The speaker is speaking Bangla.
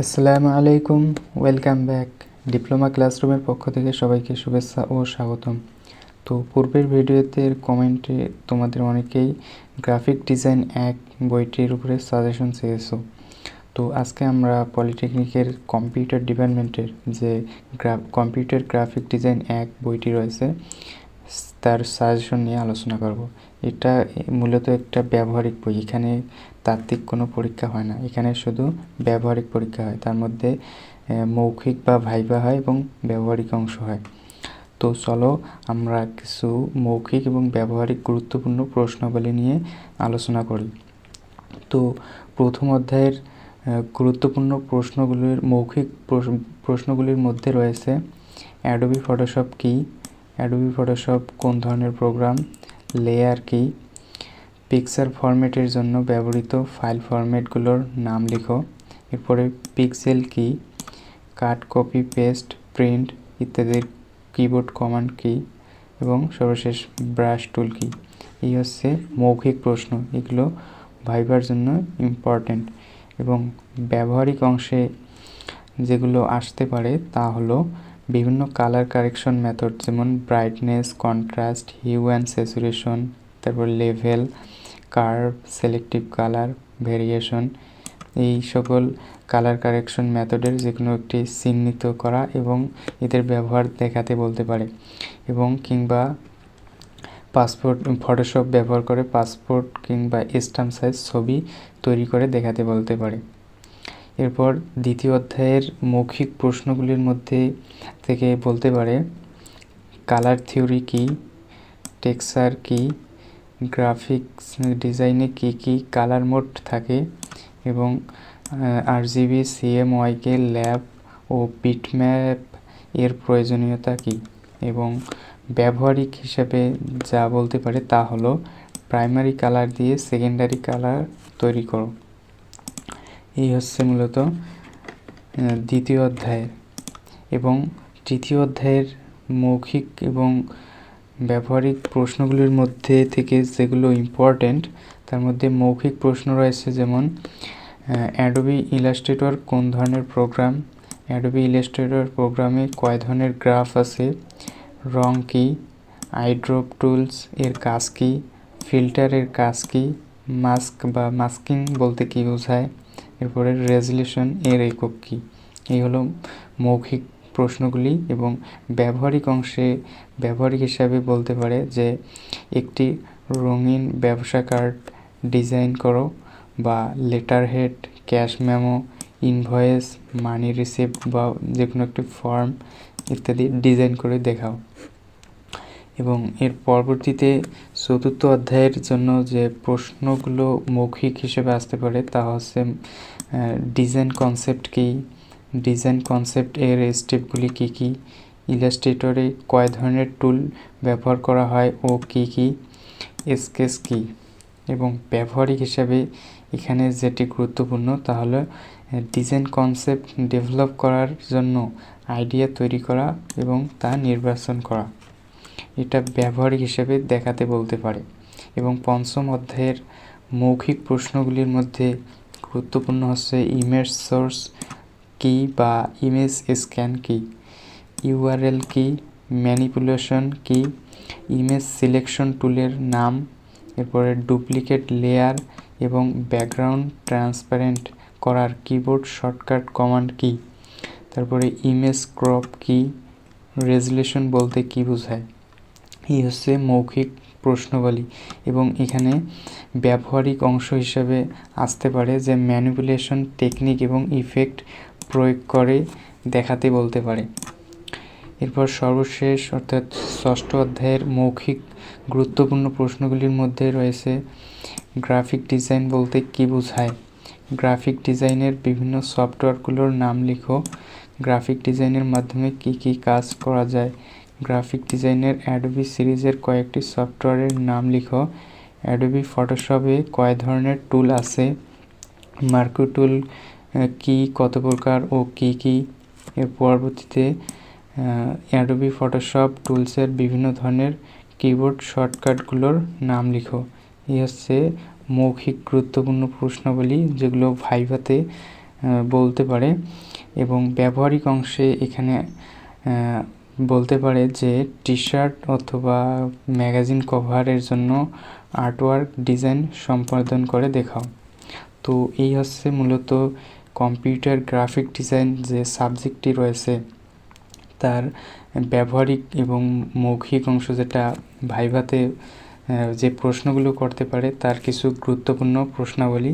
আসসালামু আলাইকুম, ওয়েলকাম ব্যাক। ডিপ্লোমা ক্লাসরুমের পক্ষ থেকে সবাইকে শুভেচ্ছা ও স্বাগতম। তো পূর্বের ভিডিওতে কমেন্টে তোমাদের অনেকেই গ্রাফিক ডিজাইন এক বইটির উপরে সাজেশন চেয়েছো। তো আজকে আমরা পলিটেকনিকের কম্পিউটার ডিপার্টমেন্টের যে কম্পিউটার গ্রাফিক ডিজাইন এক বইটি রয়েছে, তার সাজেশন নিয়ে আলোচনা করব। এটা মূলত একটা ব্যবহারিক বই। এখানে তাত্ত্বিক কোনো পরীক্ষা হয় না। এখানে শুধু ব্যবহারিক পরীক্ষা হয়। তার মধ্যে মৌখিক বা ভাইবা হয় এবং ব্যবহারিক অংশ হয়। তো চলো আমরা কিছু মৌখিক এবং ব্যবহারিক গুরুত্বপূর্ণ প্রশ্নাবলী নিয়ে আলোচনা করি। তো প্রথম অধ্যায়ের গুরুত্বপূর্ণ প্রশ্নগুলির, মৌখিক প্রশ্নগুলির মধ্যে রয়েছে অ্যাডোবি ফটোশপ কী? অ্যাডোবি ফটোশপ কোন ধরনের প্রোগ্রাম লেয়ার কি? পিকচার ফরম্যাটের জন্য ব্যবহৃত ফাইল ফরম্যাটগুলোর নাম লিখো। এরপরে পিক্সেল কি কাট কপি পেস্ট প্রিন্ট ইত্যাদির কিবোর্ড কমান্ড কি এবং সর্বশেষ ব্রাশ টুল কি এই হচ্ছে মৌখিক প্রশ্ন। এগুলো ভাইবার জন্য ইম্পর্ট্যান্ট এবং ব্যবহারিক অংশে যেগুলো আসতে পারে তা হলো বিভিন্ন কালার কারেকশন মেথড যেমন brightness contrast hue and saturation তারপর level curve selective colour variation এই সকল কালার কারেকশন মেথডের যে কোনো একটি চিহ্নিত করা এবং এদের ব্যবহার দেখাতে বলতে পারে। এবং কিংবা পাসপোর্ট ফটোশপ ব্যবহার করে পাসপোর্ট কিংবা স্টাম্প সাইজ ছবি তৈরি করে দেখাতে বলতে পারে। এরপর দ্বিতীয় অধ্যায়ের মৌখিক প্রশ্নগুলির মধ্যে থেকে বলতে পারে কালার থিওরি কী টেক্সার কী গ্রাফিক্স ডিজাইনে কী কী কালার মোড থাকে এবং আর জিবি সিএমওয়াইকে ল্যাব ও বিটম্যাপ এর প্রয়োজনীয়তা কী? এবং ব্যবহারিক হিসেবে যা বলতে পারে তা হলো প্রাইমারি কালার দিয়ে সেকেন্ডারি কালার তৈরি করো। এই হচ্ছে মূলত দ্বিতীয় অধ্যায়ের এবং তৃতীয় অধ্যায়ের মৌখিক এবং ব্যবহারিক প্রশ্নগুলির মধ্যে থেকে যেগুলো ইম্পর্ট্যান্ট তার মধ্যে মৌখিক প্রশ্ন রয়েছে যেমন অ্যাডোবি ইলাস্ট্রেটর কোন ধরনের প্রোগ্রাম অ্যাডোবি ইলাস্ট্রেটর প্রোগ্রামে কয় ধরনের গ্রাফ আছে? রং কী? আইড্রপ টুলস এর কাজ কী? ফিল্টারের কাজ কী? মাস্ক বা মাস্কিং বলতে কী বোঝায়? এরপরে রেজলিউশন এর একক কী? এই হলো মৌখিক প্রশ্নগুলি এবং ব্যবহারিক অংশে ব্যবহারিক হিসাবে বলতে পারে যে একটি রঙিন ব্যবসা কার্ড ডিজাইন করো বা letterhead cash memo invoice money receipt বা যে কোনো একটি ফর্ম ইত্যাদি ডিজাইন করে দেখাও। এবং এর পরবর্তীতে চতুর্থ অধ্যায়ের জন্য যে প্রশ্নগুলো মৌখিক হিসেবে আসতে পারে তা হচ্ছে ডিজাইন কনসেপ্ট কী? ডিজাইন কনসেপ্ট এর স্টেপগুলি কী কী? ইলাস্ট্রেটরে কয় ধরনের টুল ব্যবহার করা হয় ও কী কী? স্কেচ কী? এবং ব্যবহারিক হিসাবে এখানে যেটি গুরুত্বপূর্ণ তাহলে ডিজাইন কনসেপ্ট ডেভেলপ করার জন্য আইডিয়া তৈরি করা এবং তা নির্বাচন করা। এটা ব্যবহারিক হিসেবে দেখাতে বলতে পারে। এবং পঞ্চম অধ্যায়ের মৌখিক প্রশ্নগুলির মধ্যে গুরুত্বপূর্ণ হচ্ছে ইমেজ সোর্স কি বা ইমেজ স্ক্যান কি? ইউআরএল কি? ম্যানিপুলেশন কি? ইমেজ সিলেকশন টুলের নাম, এরপরে ডুপ্লিকেট লেয়ার এবং ব্যাকগ্রাউন্ড ট্রান্সপারেন্ট করার কিবোর্ড শর্টকাট কমান্ড কি? তারপরে ইমেজ ক্রপ কি? রেজুলেশন বলতে কি বোঝায়? এই হচ্ছে মৌখিক প্রশ্নবলী এবং এখানে ব্যবহারিক অংশ হিসাবে আসতে পারে যে ম্যানিপুলেশন টেকনিক এবং ইফেক্ট প্রয়োগ করে দেখাতে বলতে পারে। এরপর সর্বশেষ, অর্থাৎ ষষ্ঠ অধ্যায়ের মৌখিক গুরুত্বপূর্ণ প্রশ্নগুলির মধ্যে রয়েছে, গ্রাফিক ডিজাইন বলতে কী বোঝায়? গ্রাফিক ডিজাইনের বিভিন্ন সফটওয়্যারগুলোর নাম লিখো। গ্রাফিক ডিজাইনের মাধ্যমে কি কি কাজ করা যায়? গ্রাফিক ডিজাইনের অ্যাডোবি সিরিজের কয়েকটি সফটওয়্যারের নাম লিখো। অ্যাডোবি ফটোশপে কয় ধরনের টুল আছে? মার্কো টুল কি, কত প্রকার ও কি কি এর পরবর্তীতে অ্যাডোবি ফটোশপ টুলসের বিভিন্ন ধরনের কিবোর্ড শর্টকাটগুলোর নাম লিখো। এই হচ্ছে মৌখিক গুরুত্বপূর্ণ প্রশ্নাবলী যেগুলো ভাইভাতে বলতে পারে এবং ব্যবহারিক অংশে এখানে বলতে পারে যে টি শার্ট অথবা ম্যাগাজিন কভারের জন্য আর্টওয়ার্ক ডিজাইন সম্পাদন করে দেখাও। তো এই হচ্ছে মূলত কম্পিউটার গ্রাফিক ডিজাইন যে সাবজেক্টটি রয়েছে, তার ব্যবহারিক এবং মৌখিক অংশ যেটা ভাইভাতে যে প্রশ্নগুলো করতে পারে, তার কিছু গুরুত্বপূর্ণ প্রশ্নাবলী